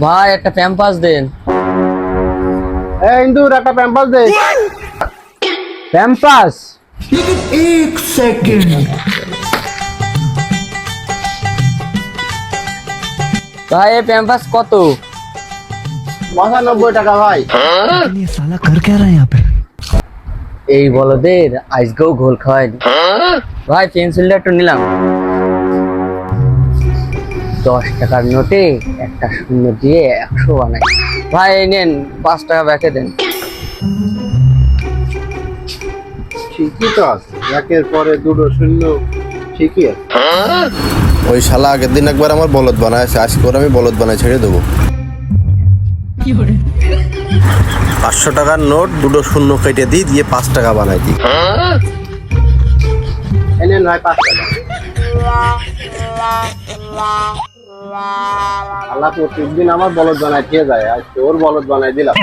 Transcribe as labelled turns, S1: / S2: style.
S1: ভাই একটা প্যাম্পাস দেন
S2: এই ইন্দুর একটা প্যাম্পাস দে প্যাম্পাস
S1: ভাই এই প্যাম্পাস কত
S2: পঁচানব্বই টাকা ভাই
S3: ये साला कर क्या रहा है यहाँ पे
S1: এই বলদের আজকেও ঘোল খাওয়ায়নি ভাই পেন্সিলটা একটু নিলাম দশ টাকার নোটে একটা শূন্য দিয়ে একশো বানাই। ভাই নেন পাঁচ টাকা ব্যাকে দেন।
S2: ঠিকই তো আছে। একের পরে দুটো শূন্য ঠিকই আছে।
S4: ওই শালা আগের দিন একবার আমার বলদ বানায় আজকে ওর আমি বলদ বানায় ছেড়ে দেবো। পাঁচশো টাকার নোট দুটো শূন্য কেটে দিই দিয়ে পাঁচ টাকা বানাই দিই।
S2: এই নেন ভাই পাঁচ টাকা। আল্লাহ প্রত্যেকদিন আমার বলদ বানায় খেয়ে যায়। আজকে ওর বলদ বানায় দিলাম।